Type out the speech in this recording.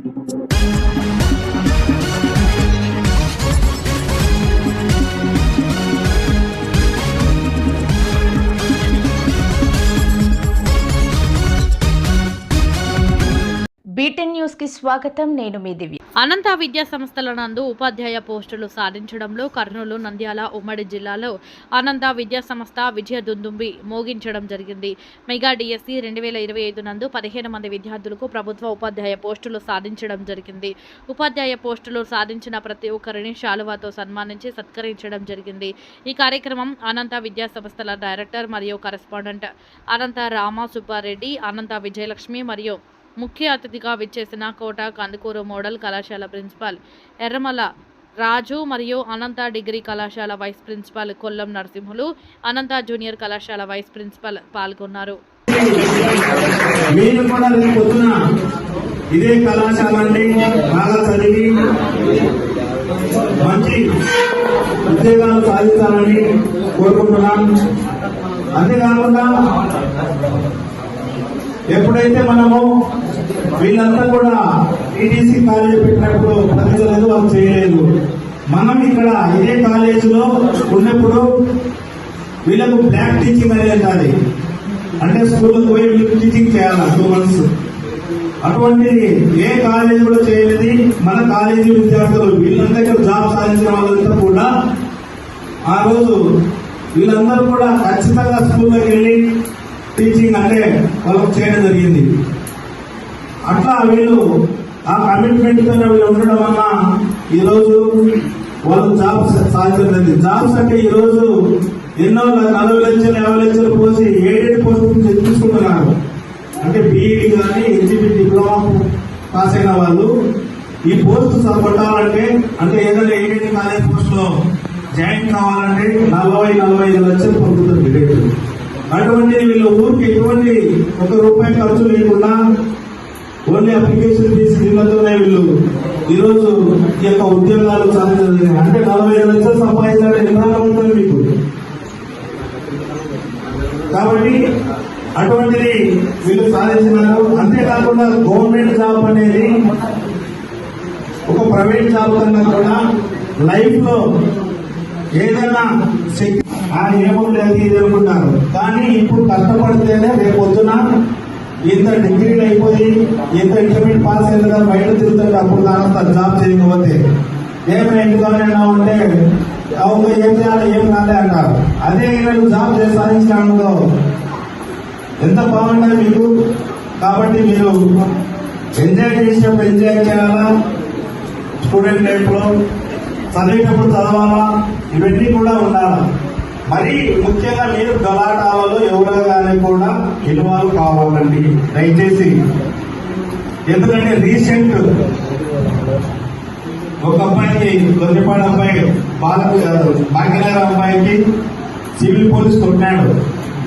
thank you beaten న్యూస్కి స్వాగతం. నేను మీ దివ్య. అనంత విద్యా సంస్థల నందు ఉపాధ్యాయ పోస్టులు సాధించడంలో కర్నూలు నంద్యాల ఉమ్మడి జిల్లాలో అనంత విద్యా సంస్థ విజయ దుందుంబి మోగించడం జరిగింది. మెగా డిఎస్సి రెండు వేల ఇరవై ఐదు నందు పదిహేను మంది విద్యార్థులకు ప్రభుత్వ ఉపాధ్యాయ పోస్టులు సాధించడం జరిగింది. ఉపాధ్యాయ పోస్టులు సాధించిన ప్రతి ఒక్కరిని శాలువాతో సన్మానించి సత్కరించడం జరిగింది. ఈ కార్యక్రమం అనంత విద్యా సంస్థల డైరెక్టర్ మరియు కరెస్పాండెంట్ అనంత రామ సుబ్బారెడ్డి అనంత విజయలక్ష్మి మరియు ముఖ్య అతిథిగా విచ్చేసిన కోట కందుకూరు మోడల్ కళాశాల ప్రిన్సిపాల్ ఎర్రమల రాజు మరియు అనంత డిగ్రీ కళాశాల vice principal Kollam Narasimhulu Anantha junior కళాశాల వైస్ ప్రిన్సిపాల్ పాల్గొన్నారు. మీరు కూడా రేపు ఇదే కళాశాల అండి బాగా చదివి మంచి ఉద్యోగాలు సాధించాలని కోరుకుంటున్నాం. అంతేకాకుండా ఎప్పుడైతే మనము వీళ్ళంతా కూడా ఈటీసీ కాలేజ్ పెట్టినప్పుడు ప్రతిదలేదు వాళ్ళు చేయలేదు. మనం ఇక్కడ ఇదే కాలేజీలో ఉన్నప్పుడు వీళ్ళకు బ్లాక్ టీచింగ్ అనేది ఉండాలి. అంటే స్కూల్కి పోయి వీళ్ళకి టీచింగ్ చేయాలి టూ మంత్స్ అటువంటి ఏ కాలేజీ కూడా చేయలేదు మన కాలేజీ విద్యార్థులు వీళ్ళంతా ఇక్కడ జాబ్ సాధించిన వాళ్ళంతా కూడా ఆ రోజు వీళ్ళందరూ కూడా ఖచ్చితంగా స్కూల్లోకి వెళ్ళి టీచింగ్ అంటే వాళ్ళకు చేయడం జరిగింది. అట్లా వీళ్ళు ఆ కమిట్మెంట్తో వీళ్ళు ఉండడం వల్ల ఈరోజు వాళ్ళు జాబ్స్ సాధించలేదు జాబ్స్ అంటే ఈరోజు ఎన్నో నలభై లక్షలు యాభై లక్షలు పోసి ఏడేడు పోస్టులు తెప్పించుకుంటున్నారు అంటే బీఈడి కానీ ఎగ్జిబిట్ డిప్లొమా పాస్ అయిన వాళ్ళు ఈ పోస్ట్ కొట్టాలంటే అంటే ఏదైనా ఏడేడు కాలేజ్ పోస్ట్లో జాయిన్ కావాలంటే నలభై నలభై ఐదు లక్షలు పొందుతుంది రేటు అటువంటి వీళ్ళు ఊరికి ఎటువంటి ఒక రూపాయి ఖర్చు లేకుండా ఓన్లీ అప్లికేషన్ ఫీజు దీనితోనే వీళ్ళు. ఈరోజు ఈ యొక్క ఉద్యోగాలు సాధించారు అంటే నలభై ఐదు లక్షలు సంపాదించాలని నిర్ధారణ ఉంటుంది మీకు? కాబట్టి అటువంటిది వీళ్ళు సాధించినారు. అంతేకాకుండా గవర్నమెంట్ జాబ్ అనేది ఒక ప్రైవేట్ జాబ్ కన్నా కూడా లైఫ్లో ఏదైనా శక్తి ఆయన ఏమో లేదు ఇది అనుకున్నారు కానీ ఇప్పుడు కష్టపడితేనే రేపు పొద్దున ఇంత డిగ్రీలు అయిపోయి ఇంత ఇంటర్మీడియట్ పాస్ అయిన కదా బయట తిరుగుతుంటే అప్పుడు దానంత జాబ్ చేయకపోతే ఏమైనా ఇంటిలోనైనా ఉంటే అవును ఏం చేయాలి ఏం కాలే అంటారు. అదే నేను జాబ్ చేసి సాధించడంలో ఎంత బాగుంటుంది మీకు? కాబట్టి మీరు ఎంజాయ్ చేసినప్పుడు ఎంజాయ్ చేయాలా? స్టూడెంట్ లైఫ్లో చదివేటప్పుడు చదవాలా? ఇవన్నీ కూడా ఉండాలి. మరి ముఖ్యంగా మీరు గలాటాలలో ఎవరో కానీ కూడా ఇన్వాల్వ్ కావాలండి. దయచేసి. ఎందుకంటే రీసెంట్ ఒక అమ్మాయికి దొరికిపాడు అమ్మాయి బాల భాగ్యనగర్ అమ్మాయికి సివిల్ పోలీస్ కొట్టాడు.